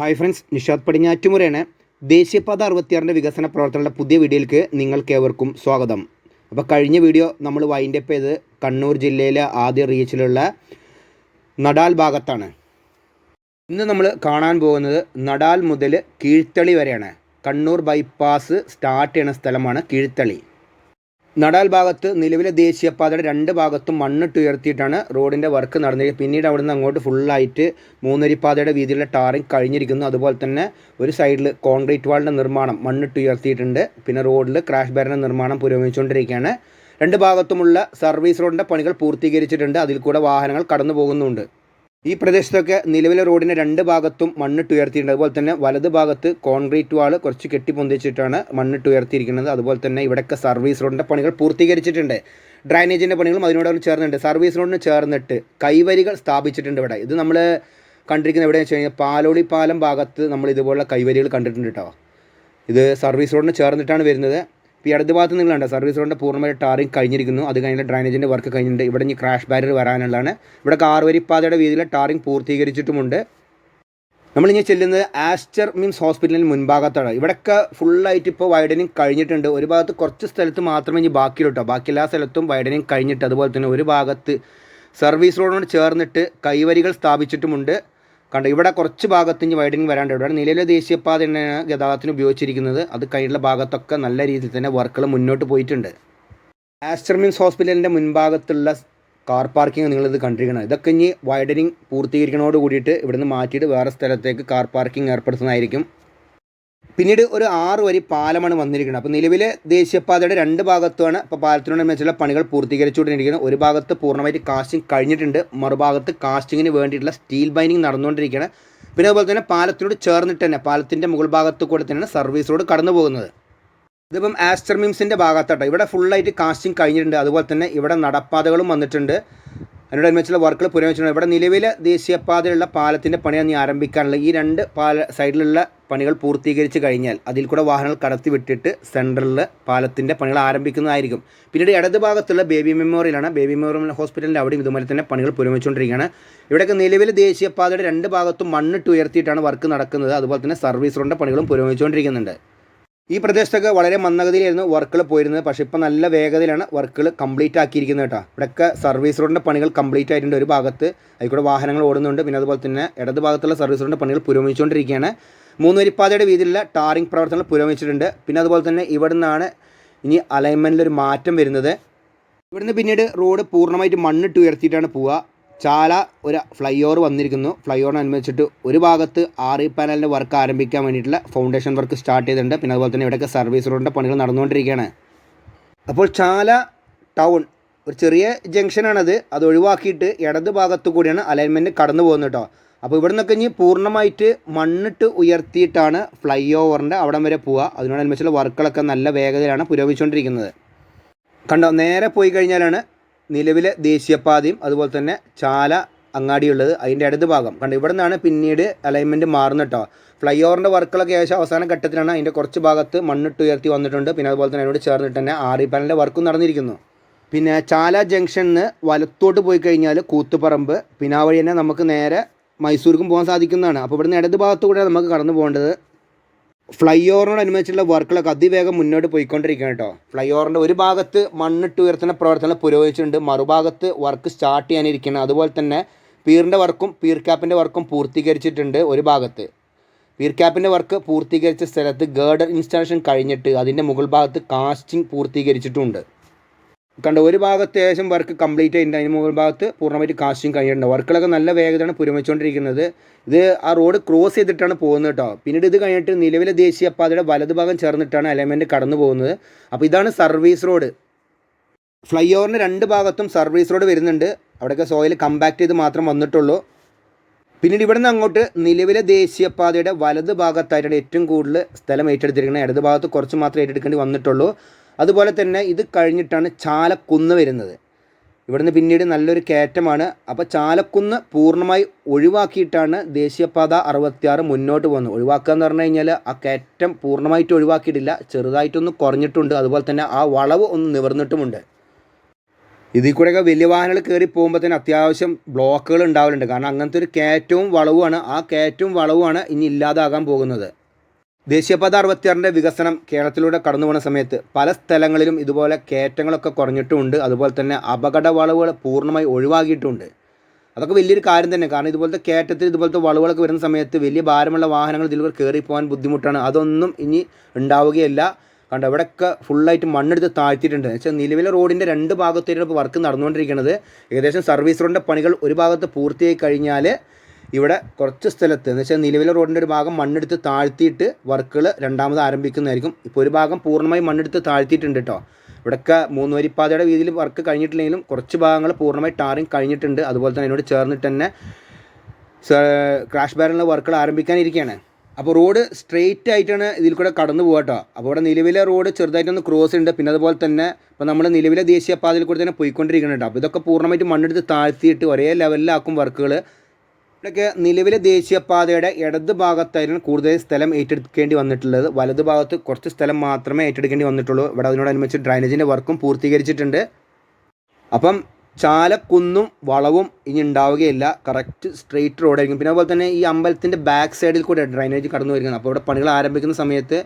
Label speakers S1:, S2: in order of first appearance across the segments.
S1: Hi friends Nishad പടിഞ്ഞാറ്റുമുറയാണ് ദേശീയപാത അറുപത്തിയാറിന്റെ വികസന പ്രവർത്തനങ്ങളുടെ പുതിയ വീഡിയോയിലേക്ക് നിങ്ങൾക്ക് ഏവർക്കും സ്വാഗതം. അപ്പോൾ കഴിഞ്ഞ വീഡിയോ നമ്മൾ വൈൻഡപ്പ് ചെയ്ത് കണ്ണൂർ ജില്ലയിലെ ആദ്യ റീച്ചിലുള്ള നടാൽ ഭാഗത്താണ്. ഇന്ന് നമ്മൾ കാണാൻ പോകുന്നത് നടാൽ മുതൽ കീഴ്ത്തളി വരെയാണ്. കണ്ണൂർ ബൈപ്പാസ് സ്റ്റാർട്ട് ചെയ്യുന്ന സ്ഥലമാണ് കീഴ്ത്തളി. നടാൽ ഭാഗത്ത് നിലവിലെ ദേശീയപാതയുടെ രണ്ട് ഭാഗത്തും മണ്ണിട്ട് ഉയർത്തിയിട്ടാണ് റോഡിന്റെ വർക്ക് നടന്നിരിക്കുന്നത് പിന്നീട് അവിടെ നിന്ന് അങ്ങോട്ട് ഫുള്ളായിട്ട് മൂന്നരിപ്പാതയുടെ വീതിയിലുള്ള ടാറിങ് കഴിഞ്ഞിരിക്കുന്നു. അതുപോലെ തന്നെ ഒരു സൈഡിൽ കോൺക്രീറ്റ് വാളിന്റെ നിർമ്മാണം മണ്ണിട്ട് ഉയർത്തിയിട്ടുണ്ട്. പിന്നെ റോഡിൽ ക്രാഷ് ബാരിന്റെ നിർമ്മാണം പുരോഗമിച്ചുകൊണ്ടിരിക്കുകയാണ്. രണ്ട് ഭാഗത്തുമുള്ള സർവീസ് റോഡിന്റെ പണികൾ പൂർത്തീകരിച്ചിട്ടുണ്ട്. അതിൽ കൂടെ വാഹനങ്ങൾ കടന്നു പോകുന്നുണ്ട് ഈ പ്രദേശത്തൊക്കെ നിലവിലെ റോഡിന്റെ രണ്ട് ഭാഗത്തും മണ്ണിട്ട് ഉയർത്തിയിട്ടുണ്ട്. അതുപോലെ തന്നെ വലത് ഭാഗത്ത് കോൺക്രീറ്റ് വാൾ കുറച്ച് കെട്ടിപ്പൊന്തിച്ചിട്ടാണ് മണ്ണിട്ട് ഉയർത്തിയിരിക്കുന്നത്. അതുപോലെ തന്നെ ഇവിടെയൊക്കെ സർവീസ് റോഡിന്റെ പണികൾ പൂർത്തീകരിച്ചിട്ടുണ്ട്. ഡ്രൈനേജിന്റെ പണികളും അതിനോട് ചേർന്നിട്ടുണ്ട്. സർവീസ് റോഡിന് ചേർന്നിട്ട് കൈവരികൾ സ്ഥാപിച്ചിട്ടുണ്ട് ഇവിടെ. ഇത് നമ്മൾ കണ്ടിരിക്കുന്നത് എവിടെയാണെന്ന് വെച്ച് കഴിഞ്ഞാൽ പാലോളി പാലം ഭാഗത്ത് നമ്മൾ ഇതുപോലുള്ള കൈവരികൾ കണ്ടിട്ടുണ്ട് കേട്ടോ. ഇത് സർവീസ് റോഡിന് ചേർന്നിട്ടാണ് വരുന്നത്. ഇപ്പോൾ ഈ ഇടത് ഭാഗത്ത് നിങ്ങൾ സർവീസ് റോഡിന്റെ പൂർണമായി ടാറിങ് കഴിഞ്ഞിരിക്കുന്നു. അത് കഴിഞ്ഞിട്ട് ഡ്രൈനേജിന്റെ വർക്ക് കഴിഞ്ഞിട്ടുണ്ട്. ഇവിടെ ഇനി ക്രാഷ് ബാരിയർ വരാനുള്ളതാണ്. ഇവിടെ കാർവരിപ്പാതയുടെ വീതിയിലെ ടാറിങ് പൂർത്തീകരിച്ചിട്ടുമുണ്ട്. നമ്മളിനി ചെല്ലുന്നത് ആസ്റ്റർ മിംസ് ഹോസ്പിറ്റലിന് മുൻഭാഗത്താണ്. ഇവിടെയൊക്കെ ഫുള്ളായിട്ട് ഇപ്പോൾ വൈഡനിങ് കഴിഞ്ഞിട്ടുണ്ട്. ഒരു ഭാഗത്ത് കുറച്ച് സ്ഥലത്ത് മാത്രമേ ഇനി ബാക്കിയുള്ളൂ കേട്ടോ ബാക്കി എല്ലാ സ്ഥലത്തും വൈഡനിങ് കഴിഞ്ഞിട്ട് അതുപോലെ തന്നെ ഒരു ഭാഗത്ത് സർവീസ് റോഡിനോട് ചേർന്നിട്ട് കൈവരികൾ സ്ഥാപിച്ചിട്ടുമുണ്ട്. കണ്ടോ ഇവിടെ കുറച്ച് ഭാഗത്ത് ഇനി വൈഡനിങ് വരാണ്ട്. ഇവിടെ നിലവിലെ ദേശീയപാത തന്നെയാണ് ഗതാഗതത്തിന് ഉപയോഗിച്ചിരിക്കുന്നത് അത് കഴിഞ്ഞുള്ള ഭാഗത്തൊക്കെ നല്ല രീതിയിൽ തന്നെ വർക്കുകൾ മുന്നോട്ട് പോയിട്ടുണ്ട്. ആസ്റ്റർമിൻസ് ഹോസ്പിറ്റലിന്റെ മുൻഭാഗത്തുള്ള കാർ പാർക്കിംഗ് നിങ്ങളിത് കണ്ടിരിക്കണം. ഇതൊക്കെ ഇനി വൈഡനിങ് പൂർത്തീകരിക്കണോട് കൂടിയിട്ട് ഇവിടുന്ന് മാറ്റിയിട്ട് വേറെ സ്ഥലത്തേക്ക് കാർ പാർക്കിംഗ് ഏർപ്പെടുത്തുന്നതായിരിക്കും. പിന്നീട് ഒരു ആറ് വരി പാലമാണ് വന്നിരിക്കുന്നത്. അപ്പോൾ നിലവിലെ ദേശീയപാതയുടെ രണ്ട് ഭാഗത്തുമാണ് ഇപ്പോൾ പാലത്തിനോട് പാലത്തിനോടനുബന്ധിച്ചുള്ള പണികൾ പൂർത്തീകരിച്ചുകൊണ്ടിരിക്കുന്നത്. ഒരു ഭാഗത്ത് പൂർണമായിട്ട് കാസ്റ്റിംഗ് കഴിഞ്ഞിട്ടുണ്ട്. മറുഭാഗത്ത് കാസ്റ്റിങ്ങിന് വേണ്ടിയിട്ടുള്ള സ്റ്റീൽ ബൈൻഡിങ് നടന്നുകൊണ്ടിരിക്കുകയാണ്. പിന്നെ അതുപോലെ തന്നെ പാലത്തിനോട് ചേർന്നിട്ട് തന്നെ പാലത്തിന്റെ മുകൾ ഭാഗത്ത് കൂടെ തന്നെയാണ് സർവീസ് റോഡ് കടന്നു പോകുന്നത് ഇതിപ്പം ആസ്റ്റർ മിംസിന്റെ ഭാഗത്താട്ടോ. ഇവിടെ ഫുള്ളായിട്ട് കാസ്റ്റിംഗ് കഴിഞ്ഞിട്ടുണ്ട്. അതുപോലെ തന്നെ ഇവിടെ നടപ്പാതകളും വന്നിട്ടുണ്ട്. അതിനോടനുബന്ധിച്ചുള്ള വർക്കുകൾ പുരോഗമിച്ചിട്ടുണ്ട്. ഇവിടെ നിലവിലെ ദേശീയപാതയിലുള്ള പാലത്തിന്റെ പണിയാണ് നീ ആരംഭിക്കാനുള്ള ഈ രണ്ട് പാല സൈഡിലുള്ള പണികൾ പൂർത്തീകരിച്ച് കഴിഞ്ഞാൽ അതിൽ കൂടെ വാഹനങ്ങൾ കടത്തി വിട്ടിട്ട് സെൻട്രലിൽ പാലത്തിന്റെ പണികൾ ആരംഭിക്കുന്നതായിരിക്കും. പിന്നീട് ഇടത് ഭാഗത്തുള്ള ബേബി മെമ്മോറിയലാണ്. ബേബി മെമ്മോറിയൽ ഹോസ്പിറ്റലിന്റെ അവിടെയും ഇതുപോലെ തന്നെ പണികൾ പുരോഗമിച്ചുകൊണ്ടിരിക്കുകയാണ്. ഇവിടെയൊക്കെ നിലവിൽ ദേശീയപാതയുടെ രണ്ട് ഭാഗത്തും മണ്ണിട്ട് ഉയർത്തിയിട്ടാണ് വർക്ക് നടക്കുന്നത്. അതുപോലെ തന്നെ സർവീസ് റോഡിന്റെ പണികളും പുരോഗമിച്ചുകൊണ്ടിരിക്കുന്നുണ്ട്. ഈ പ്രദേശത്തൊക്കെ വളരെ മന്ദഗതിയിലായിരുന്നു വർക്കുകൾ പോയിരുന്നത്. പക്ഷേ ഇപ്പോൾ നല്ല വേഗതയിലാണ് വർക്കുകൾ കംപ്ലീറ്റ് ആക്കിയിരിക്കുന്നത് കേട്ടോ. ഇവിടെയൊക്കെ സർവീസ് റോഡിന്റെ പണികൾ കംപ്ലീറ്റ് ആയിട്ടുണ്ട് ഒരു ഭാഗത്ത്. അതിൽക്കൂടെ വാഹനങ്ങൾ ഓടുന്നുണ്ട്. പിന്നെ അതുപോലെ തന്നെ ഇടത് ഭാഗത്തുള്ള സർവീസ് റോഡിന്റെ പണികൾ പുരോഗമിച്ചുകൊണ്ടിരിക്കുകയാണ്. മൂന്ന് വരിപ്പാതയുടെ വീതിയിലുള്ള ടാറിംഗ് പ്രവർത്തനങ്ങൾ പുരോഗമിച്ചിട്ടുണ്ട്. പിന്നെ അതുപോലെ തന്നെ ഇവിടെ നിന്നാണ് ഇനി അലൈൻമെന്റിലൊരു മാറ്റം വരുന്നത്. ഇവിടുന്ന് പിന്നീട് റോഡ് പൂർണമായിട്ട് മണ്ണിട്ട് ഉയർത്തിയിട്ടാണ് പോവുക. ചാല ഒരു ഫ്ലൈ ഓവർ വന്നിരിക്കുന്നു. ഫ്ലൈ ഓവറിനനുബന്ധിച്ചിട്ട് ഒരു ഭാഗത്ത് ആർ ഇ പാനലിന്റെ വർക്ക് ആരംഭിക്കാൻ വേണ്ടിയിട്ടുള്ള ഫൗണ്ടേഷൻ വർക്ക് സ്റ്റാർട്ട് ചെയ്തിട്ടുണ്ട്. പിന്നെ അതുപോലെ തന്നെ ഇവിടെയൊക്കെ സർവീസ് റോഡിന്റെ പണികൾ നടന്നുകൊണ്ടിരിക്കുകയാണ്. അപ്പോൾ ചാല ടൗൺ ഒരു ചെറിയ ജംഗ്ഷനാണത് അത് ഒഴിവാക്കിയിട്ട് ഇടത് ഭാഗത്ത് കൂടിയാണ് അലൈൻമെന്റ് കടന്നു പോകുന്നത് കേട്ടോ. അപ്പോൾ ഇവിടെ നിന്നൊക്കെ ഇനി പൂർണമായിട്ട് മണ്ണിട്ട് ഉയർത്തിയിട്ടാണ് ഫ്ലൈ ഓവറിന്റെ അവിടം വരെ പോവുക. അതിനോടനുബന്ധിച്ചുള്ള വർക്കുകളൊക്കെ നല്ല വേഗതയിലാണ് പുരോഗമിച്ചുകൊണ്ടിരിക്കുന്നത്. കണ്ടോ നേരെ പോയി കഴിഞ്ഞാലാണ് നിലവിലെ ദേശീയപാതയും അതുപോലെ തന്നെ ചാല അങ്ങാടിയുള്ളത് അതിന്റെ ഇടത് ഭാഗം. കണ്ടോ ഇവിടെ നിന്നാണ് പിന്നീട് അലൈൻമെന്റ് മാറുന്നത് കേട്ടോ ഫ്ലൈ ഓവറിന്റെ വർക്കുകളൊക്കെ ഏകദേശം അവസാന ഘട്ടത്തിലാണ് അതിന്റെ കുറച്ച് ഭാഗത്ത് മണ്ണിട്ട് ഉയർത്തി വന്നിട്ടുണ്ട്. പിന്നെ അതുപോലെ തന്നെ അതിനോട് ചേർന്നിട്ട് തന്നെ ആറി പാനലിന്റെ വർക്കും നടന്നിരിക്കുന്നു. പിന്നെ ചാല ജംഗ്ഷനിൽ നിന്ന് വലത്തോട്ട് പോയി കഴിഞ്ഞാൽ കൂത്തുപറമ്പ്. പിന്നെ ആ വഴി തന്നെ നമുക്ക് നേരെ മൈസൂർക്കും പോകാൻ സാധിക്കുന്നതാണ്. അപ്പോൾ ഇവിടുന്ന് ഇടത് ഭാഗത്തു കൂടെ നമുക്ക് കടന്നു പോകേണ്ടത് ഫ്ലൈ ഓവറിനോടനുബന്ധിച്ചുള്ള വർക്കുകളൊക്കെ അതിവേഗം മുന്നോട്ട് പോയിക്കൊണ്ടിരിക്കുകയാണ് കേട്ടോ. ഫ്ലൈ ഓവറിന്റെ ഒരു ഭാഗത്ത് മണ്ണിട്ട് ഉയർത്തുന്ന പ്രവർത്തനം പുരോഗമിച്ചിട്ടുണ്ട്. മറുഭാഗത്ത് വർക്ക് സ്റ്റാർട്ട് ചെയ്യാനിരിക്കുകയാണ്. അതുപോലെ തന്നെ പീറിന്റെ വർക്കും പീർ ക്യാപ്പിന്റെ വർക്കും പൂർത്തീകരിച്ചിട്ടുണ്ട് ഒരു ഭാഗത്ത്. പീർ ക്യാപ്പിന്റെ വർക്ക് പൂർത്തീകരിച്ച സ്ഥലത്ത് ഗേർഡർ ഇൻസ്റ്റാളേഷൻ കഴിഞ്ഞിട്ട് അതിന്റെ മുകൾ ഭാഗത്ത് കാസ്റ്റിംഗ് പൂർത്തീകരിച്ചിട്ടുണ്ട്. കണ്ട ഒരു ഭാഗത്ത് ഏകദേശം വർക്ക് കംപ്ലീറ്റ് ആയിട്ടുണ്ട്. അതിന് മുകൾ ഭാഗത്ത് പൂർണമായിട്ട് കാസ്റ്റിംഗ് കഴിഞ്ഞിട്ടുണ്ട്. വർക്കുകളൊക്കെ നല്ല വേഗതയാണ് പുരമിച്ചുകൊണ്ടിരിക്കുന്നത്. ഇത് ആ റോഡ് ക്രോസ് ചെയ്തിട്ടാണ് പോകുന്നത് കേട്ടോ. പിന്നീട് ഇത് കഴിഞ്ഞിട്ട് നിലവിലെ ദേശീയപാതയുടെ വലത് ഭാഗം ചേർന്നിട്ടാണ് എലമെന്റ് കടന്നു പോകുന്നത്. അപ്പോൾ ഇതാണ് സർവീസ് റോഡ് ഫ്ലൈ ഓവറിന് രണ്ട് ഭാഗത്തും സർവീസ് റോഡ് വരുന്നുണ്ട്. അവിടെയൊക്കെ സോയിൽ കമ്പാക്ട് ചെയ്ത് മാത്രം വന്നിട്ടുള്ളൂ. പിന്നീട് ഇവിടുന്ന് അങ്ങോട്ട് നിലവിലെ ദേശീയപാതയുടെ വലത് ഭാഗത്തായിട്ടാണ് ഏറ്റവും കൂടുതൽ സ്ഥലം ഏറ്റെടുത്തിരിക്കുന്നത്. ഇടത് ഭാഗത്ത് കുറച്ച് മാത്രമേ ഏറ്റെടുക്കേണ്ടി വന്നിട്ടുള്ളൂ. അതുപോലെ തന്നെ ഇത് കഴിഞ്ഞിട്ടാണ് ചാലക്കുന്ന് വരുന്നത്. ഇവിടുന്ന് പിന്നീട് നല്ലൊരു കയറ്റമാണ്. അപ്പോൾ ചാലക്കുന്ന് പൂർണമായി ഒഴിവാക്കിയിട്ടാണ് ദേശീയപാത അറുപത്തിയാറ് മുന്നോട്ട് പോകുന്നത്. ഒഴിവാക്കുക എന്ന് പറഞ്ഞു കഴിഞ്ഞാൽ ആ കയറ്റം പൂർണമായിട്ട് ഒഴിവാക്കിയിട്ടില്ല. ചെറുതായിട്ടൊന്ന് കുറഞ്ഞിട്ടുണ്ട്. അതുപോലെ തന്നെ ആ വളവ് ഒന്ന് നിവർന്നിട്ടുമുണ്ട്. ഇതിൽ കൂടെയൊക്കെ വലിയ വാഹനങ്ങൾ കയറി പോകുമ്പോൾ തന്നെ അത്യാവശ്യം ബ്ലോക്കുകൾ ഉണ്ടാവലുണ്ട്. കാരണം അങ്ങനത്തെ ഒരു കയറ്റവും വളവുമാണ്. ആ കയറ്റവും വളവുമാണ് ഇനി ഇല്ലാതാകാൻ പോകുന്നത്. ദേശീയപാത അറുപത്തിയാറിന്റെ വികസനം കേരളത്തിലൂടെ കടന്നു പോകുന്ന സമയത്ത് പല സ്ഥലങ്ങളിലും ഇതുപോലെ കയറ്റങ്ങളൊക്കെ കുറഞ്ഞിട്ടുമുണ്ട്. അതുപോലെ തന്നെ അപകട വളവുകൾ പൂർണമായി ഒഴിവാക്കിയിട്ടുമുണ്ട് അതൊക്കെ വലിയൊരു കാര്യം തന്നെ. കാരണം ഇതുപോലത്തെ കയറ്റത്തിൽ ഇതുപോലത്തെ വളവുകളൊക്കെ വരുന്ന സമയത്ത് വലിയ ഭാരമുള്ള വാഹനങ്ങൾ ഇതിലൂടെ കയറി പോകാൻ ബുദ്ധിമുട്ടാണ്. അതൊന്നും ഇനി ഉണ്ടാവുകയല്ല. കണ്ടോ ഇവിടെയൊക്കെ ഫുള്ളായിട്ട് മണ്ണെടുത്ത് താഴ്ത്തിയിട്ടുണ്ട്. വെച്ചാൽ നിലവിലെ റോഡിന്റെ രണ്ട് ഭാഗത്തേക്കാണ് ഇപ്പോൾ വർക്ക് നടന്നുകൊണ്ടിരിക്കുന്നത്. ഏകദേശം സർവീസ് റോഡിന്റെ പണികൾ ഒരു ഭാഗത്ത് പൂർത്തിയായി കഴിഞ്ഞാൽ ഇവിടെ കുറച്ച് സ്ഥലത്ത് എന്ന് വെച്ചാൽ നിലവിലെ റോഡിന്റെ ഒരു ഭാഗം മണ്ണെടുത്ത് താഴ്ത്തിയിട്ട് വർക്കുകൾ രണ്ടാമത് ആരംഭിക്കുന്നതായിരിക്കും. ഇപ്പോൾ ഒരു ഭാഗം പൂർണമായി മണ്ണെടുത്ത് താഴ്ത്തിയിട്ടുണ്ട് കേട്ടോ. ഇവിടെയൊക്കെ മൂന്ന് വരിപ്പാതയുടെ വീതിയിൽ വർക്ക് കഴിഞ്ഞിട്ടില്ലെങ്കിലും കുറച്ച് ഭാഗങ്ങൾ പൂർണമായി ടാറിങ് കഴിഞ്ഞിട്ടുണ്ട്. അതുപോലെ തന്നെ അതിനോട് ചേർന്നിട്ട് തന്നെ ക്രാഷ് ബാരലിന്റെ വർക്കുകൾ ആരംഭിക്കാനിരിക്കുകയാണ്. അപ്പോൾ റോഡ് സ്ട്രെയിറ്റ് ആയിട്ടാണ് ഇതിൽ കൂടെ കടന്നു പോകുക കേട്ടോ. അപ്പോൾ ഇവിടെ നിലവിലെ റോഡ് ചെറുതായിട്ടൊന്ന് ക്രോസ് ഉണ്ട്. പിന്നെ അതുപോലെ തന്നെ ഇപ്പോൾ നമ്മൾ നിലവിലെ ദേശീയ ദേശീയപാതയിൽ കൂടെ തന്നെ പോയിക്കൊണ്ടിരിക്കുന്നുണ്ട് അപ്പോൾ ഇതൊക്കെ പൂർണമായിട്ട് മണ്ണെടുത്ത് താഴ്ത്തിയിട്ട് ഒരേ ലെവലിലാക്കും വർക്കുകൾ. ഇവിടെയൊക്കെ നിലവിലെ ദേശീയപാതയുടെ ഇടത് ഭാഗത്തായിരുന്നു കൂടുതൽ സ്ഥലം ഏറ്റെടുക്കേണ്ടി വന്നിട്ടുള്ളത്. വലത് ഭാഗത്ത് കുറച്ച് സ്ഥലം മാത്രമേ ഏറ്റെടുക്കേണ്ടി വന്നിട്ടുള്ളൂ. ഇവിടെ അതിനോടനുബന്ധിച്ച് ഡ്രൈനേജിന്റെ വർക്കും പൂർത്തീകരിച്ചിട്ടുണ്ട്. അപ്പം ചാലക്കുന്നും വളവും ഇനി ഉണ്ടാവുകയില്ല. കറക്റ്റ് സ്ട്രെയിറ്റ് റോഡായിരിക്കും. പിന്നെ അതുപോലെ തന്നെ ഈ അമ്പലത്തിന്റെ ബാക്ക് സൈഡിൽ കൂടെ ഡ്രൈനേജ് കടന്നു വരുന്നത് അപ്പോൾ ഇവിടെ പണികൾ ആരംഭിക്കുന്ന സമയത്ത്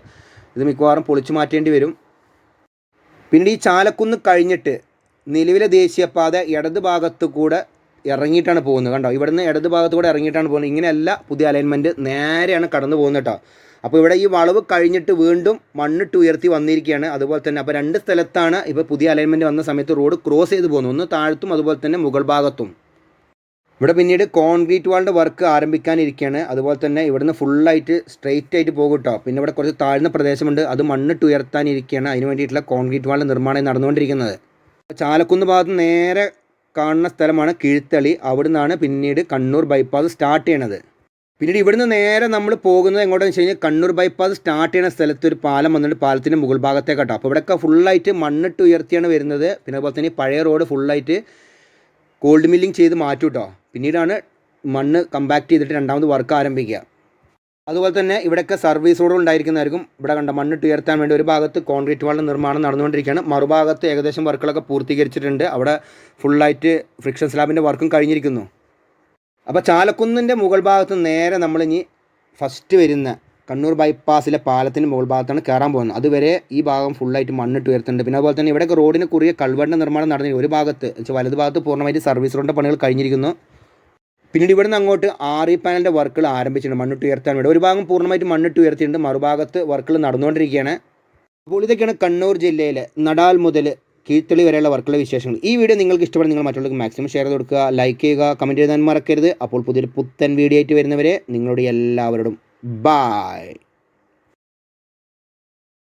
S1: ഇത് മിക്കവാറും പൊളിച്ചു മാറ്റേണ്ടി വരും. പിന്നീട് ഈ ചാലക്കുന്ന് കഴിഞ്ഞിട്ട് നിലവിലെ ദേശീയപാത ഇടത് ഭാഗത്ത് കൂടെ ഇറങ്ങിയിട്ടാണ് പോകുന്നത്. കണ്ടോ? ഇവിടുന്ന് ഇടത് ഭാഗത്ത് കൂടെ ഇറങ്ങിയിട്ടാണ് പോകുന്നത്. ഇങ്ങനെയല്ല പുതിയ അലൈൻമെന്റ് നേരെയാണ് കടന്നു പോകുന്നത് കേട്ടോ. അപ്പോൾ ഇവിടെ ഈ വളവ് കഴിഞ്ഞിട്ട് വീണ്ടും മണ്ണിട്ട് ഉയർത്തി വന്നിരിക്കുകയാണ്. അതുപോലെ തന്നെ അപ്പോൾ രണ്ട് സ്ഥലത്താണ് ഇപ്പോൾ പുതിയ അലൈൻമെന്റ് വന്ന സമയത്ത് റോഡ് ക്രോസ് ചെയ്ത് പോകുന്നു ഒന്ന് താഴത്തും അതുപോലെ തന്നെ മുകൾ ഭാഗത്തും. ഇവിടെ പിന്നീട് കോൺക്രീറ്റ് വാളിന്റെ വർക്ക് ആരംഭിക്കാനിരിക്കുകയാണ്. അതുപോലെ തന്നെ ഇവിടുന്ന് ഫുള്ളായിട്ട് സ്ട്രെയിറ്റ് ആയിട്ട് പോകും കേട്ടോ. പിന്നെ ഇവിടെ കുറച്ച് താഴ്ന്ന പ്രദേശമുണ്ട്. അത് മണ്ണിട്ട് ഉയർത്താനിരിക്കുകയാണ്. അതിന് വേണ്ടിയിട്ടുള്ള കോൺക്രീറ്റ് വാളിന്റെ നിർമ്മാണം നടന്നുകൊണ്ടിരിക്കുന്നത്. ചാലക്കുന്ന് ഭാഗത്ത് നേരെ കാണുന്ന സ്ഥലമാണ് കീഴ്ത്തളി. അവിടെ നിന്നാണ് പിന്നീട് കണ്ണൂർ ബൈപ്പാസ് സ്റ്റാർട്ട് ചെയ്യണത്. പിന്നീട് ഇവിടുന്ന് നേരെ നമ്മൾ പോകുന്നത് എങ്ങോട്ടാന്ന് വെച്ച് കഴിഞ്ഞാൽ കണ്ണൂർ ബൈപ്പാസ് സ്റ്റാർട്ട് ചെയ്യുന്ന സ്ഥലത്ത് ഒരു പാലം വന്നിട്ട് പാലത്തിന്റെ മുകൾ ഭാഗത്തേക്കാട്ടോ. അപ്പോൾ ഇവിടെയൊക്കെ ഫുള്ളായിട്ട് മണ്ണിട്ട് ഉയർത്തിയാണ് വരുന്നത്. പിന്നെ അതുപോലെ തന്നെ പഴയ റോഡ് ഫുള്ളായിട്ട് കോൾഡ് മില്ലിങ് ചെയ്ത് മാറ്റും കേട്ടോ പിന്നീടാണ് മണ്ണ് കമ്പാക്ട് ചെയ്തിട്ട് രണ്ടാമത് വർക്ക് ആരംഭിക്കുക. അതുപോലെ തന്നെ ഇവിടെയൊക്കെ സർവീസ് റോഡ് ഉണ്ടായിരിക്കുന്നതായിരിക്കും. ഇവിടെ കണ്ട മണ്ണിട്ട് ഉയർത്താൻ വേണ്ടി ഒരു ഭാഗത്ത് കോൺക്രീറ്റ് വാളിന്റെ നിർമ്മാണം നടന്നുകൊണ്ടിരിക്കുകയാണ്. മറുഭാഗത്ത് ഏകദേശം വർക്കുകളൊക്കെ പൂർത്തീകരിച്ചിട്ടുണ്ട്. അവിടെ ഫുള്ളായിട്ട് ഫ്രിക്ഷൻ സ്ലാബിന്റെ വർക്കും കഴിഞ്ഞിരിക്കുന്നു. അപ്പോൾ ചാലക്കുന്നിന്റെ മുകൾ ഭാഗത്ത് നേരെ നമ്മളിനി ഫസ്റ്റ് വരുന്ന കണ്ണൂർ ബൈപ്പാസിലെ പാലത്തിന്റെ മുകൾ ഭാഗത്താണ് കയറാൻ പോകുന്നത്. അതുവരെ ഈ ഭാഗം ഫുള്ളായിട്ട് മണ്ണിട്ട് ഉയർത്തുന്നുണ്ട് പിന്നെ അതുപോലെ തന്നെ ഇവിടെയൊക്കെ റോഡിന് കുറിയ കൾവണ്ണ നിർമ്മാണം നടന്നിരിക്കും ഒരു ഭാഗത്ത് വലത് ഭാഗത്ത് പൂർണമായിട്ട് സർവീസ് റോഡിന്റെ പണികൾ കഴിഞ്ഞിരിക്കുന്നു. പിന്നീട് ഇവിടെ നിന്ന് അങ്ങോട്ട് ഇ പാനലിന്റെ വർക്കുകൾ ആരംഭിച്ചിട്ടുണ്ട്. മണ്ണിട്ട് ഉയർത്താൻ വേണ്ടി. ഒരു ഭാഗം പൂർണമായിട്ട് മണ്ണിട്ട് ഉയർത്തിയിട്ടുണ്ട്. മറുഭാഗത്ത് വർക്കുകൾ നടന്നുകൊണ്ടിരിക്കുകയാണ്. അപ്പോൾ ഇതൊക്കെയാണ് കണ്ണൂർ ജില്ലയിലെ നടാൽ മുതൽ കീഴ്ത്തളി വരെയുള്ള വർക്കുള്ള വിശേഷങ്ങൾ. ഈ വീഡിയോ നിങ്ങൾക്ക് ഇഷ്ടപ്പെടുന്ന നിങ്ങൾ മറ്റുള്ളവർക്ക് മാക്സിമം ഷെയർ ചെയ്ത് കൊടുക്കുക ലൈക്ക് ചെയ്യുക കമന്റ് എഴുതാൻ മറക്കരുത്. അപ്പോൾ പുതിയൊരു പുത്തൻ വീഡിയോ ആയിട്ട് വരുന്നവരെ നിങ്ങളുടെ എല്ലാവരോടും ബായ്